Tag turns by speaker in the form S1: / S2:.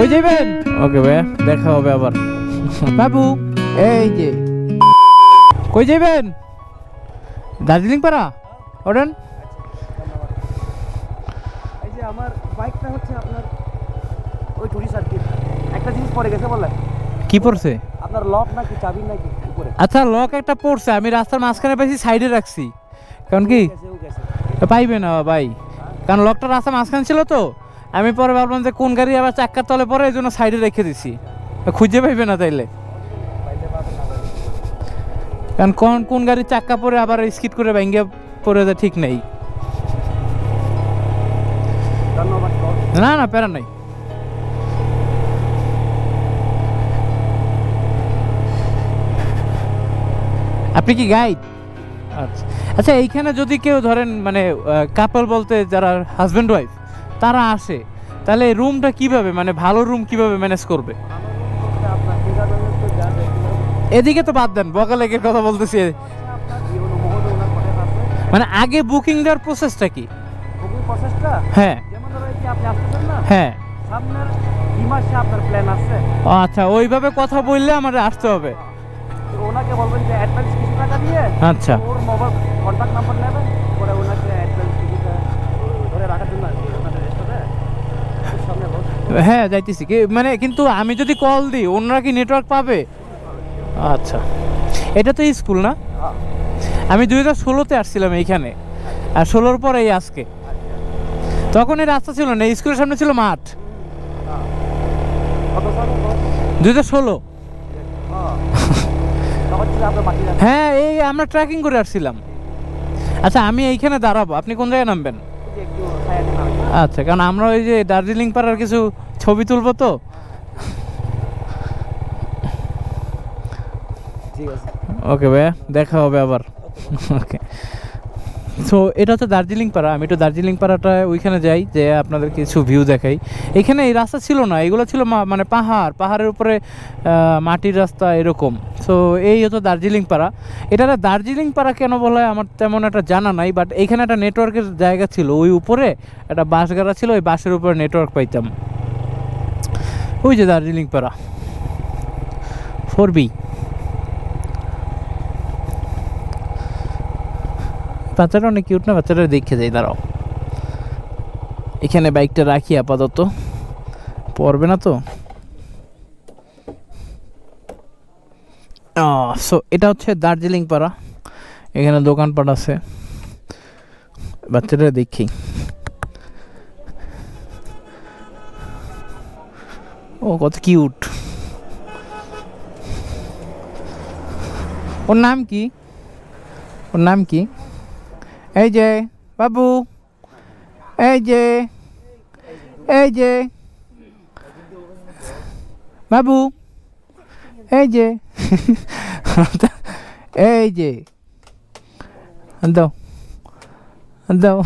S1: কই যাবেন ওকে ভাইয়া দেখা হবে আবার। বাবু এই যে। কই যাবেন দার্জিলিং পাড়া ওঠেন।
S2: এই যে আমার বাইকটা হচ্ছে আপনার ওই আর কি একটা জিনিস পড়ে গেছে বললেন।
S1: কি পড়ছে?
S2: আপনার লক নাকি চাবি নাকি? উপরে।
S1: আচ্ছা লক একটা পড়ছে আমি রাস্তার মাঝখানে পাইছি সাইডে রাখছি। কারণ কি? পাইবে না ভাই। কারণ লকটা রাস্তার মাঝখানে ছিল তো। আমি পরে ভাবলাম যে কোন গাড়ি আবার চাক্কার তলে পরে এই জন্য সাইডে রেখে দিছি। খুঁজে পাইবে না তাইলে। কারণ কোন কোন গাড়ির চাক্কা পরে আবার স্কিট করে ভেঙে পরে যায় ঠিক নেই। না না প্যারা নাই। আপনি কি গাইড? আচ্ছা। আচ্ছা এইখানে যদি কেউ ধরেন মানে কাপল বলতে যারা হাজব্যান্ড ওয়াইফ তারা আসে তাহলে রুমটা কীভাবে মানে ভালো রুম কীভাবে ম্যানেজ করবে?
S2: আমার
S1: এদিকে তো বাদ দেন বকালেগের কথা বলতেছি। মানে আগে বুকিং দেওয়ার প্রসেসটা কি?
S2: প্রসেসটা
S1: হ্যাঁ। হ্যাঁ।
S2: সামনের কি মাসে আপনার প্ল্যান আছে।
S1: ও আচ্ছা ওইভাবে কথা বললে আমাদের আসতে হবে।
S2: ওনাকে বলবেন যে অ্যাডভান্স কিছু টাকা দিয়ে
S1: আচ্ছা।
S2: ওর মোবাইল কন্ট্যাক্ট নাম্বার নেবেন পরে ওনাকে অ্যাডভান্স কিছুটা ধরে রাখার জন্য আর কি ওনাদের রেস্টুরেন্টে ওর সামনে বস
S1: হ্যাঁ যাইতেছি। কি মানে কিন্তু আমি যদি কল দিই ওনারা কি নেটওয়ার্ক পাবে? আচ্ছা। এটা তো স্কুল না। আমি দুই হাজার ষোলোতে আসছিলাম এইখানে। আর ষোলোর পর এই আজকে। তখন এই রাস্তা ছিল না স্কুলের সামনে ছিল মাঠ। দুই হাজার ষোলো।
S2: হ্যাঁ
S1: হ্যাঁ এই আমরা ট্রেকিং করে আসছিলাম। আচ্ছা আমি এইখানে দাঁড়াবো। আপনি কোন জায়গায় নামবেন? আচ্ছা কারণ আমরা ওই যে দার্জিলিং পাড়ার কিছু ছবি তুলবো তো। ওকে ভাইয়া দেখা হবে আবার। ওকে। সো এটা হচ্ছে দার্জিলিং পাড়া আমি একটু দার্জিলিং পাড়াটা ওইখানে যাই, যে আপনাদের কিছু ভিউ দেখাই। এখানে এই রাস্তা ছিল না, এগুলো ছিল মানে পাহাড়। পাহাড়ের উপরে মাটির রাস্তা এরকম। সো এই হচ্ছে দার্জিলিং পাড়া এটা দার্জিলিং পাড়া কেন বলা আমার তেমন একটা জানা নাই বাট এখানে একটা নেটওয়ার্কের জায়গা ছিল। ওই উপরে একটা বাঁশ গাড়া ছিল, ওই বাসের উপরে নেটওয়ার্ক পাইতাম। ওই যে দার্জিলিং পাড়া ফোর বি। বাচ্চাটা অনেক কিউট না? বাচ্চাটা দেখে যাই, দাঁড়াও। এখানে বাইকটা রাখি আপাতত। পড়বে না তো? সো এটা হচ্ছে দার্জিলিং পাড়া। এখানে দোকানপাট আছে। বাচ্চাটা দেখি। ও, কত কিউট ওর নাম কি? ওর নাম কি? এই যে বাবু এই যে এই যে বাবু এই যে এই যে দাও দাও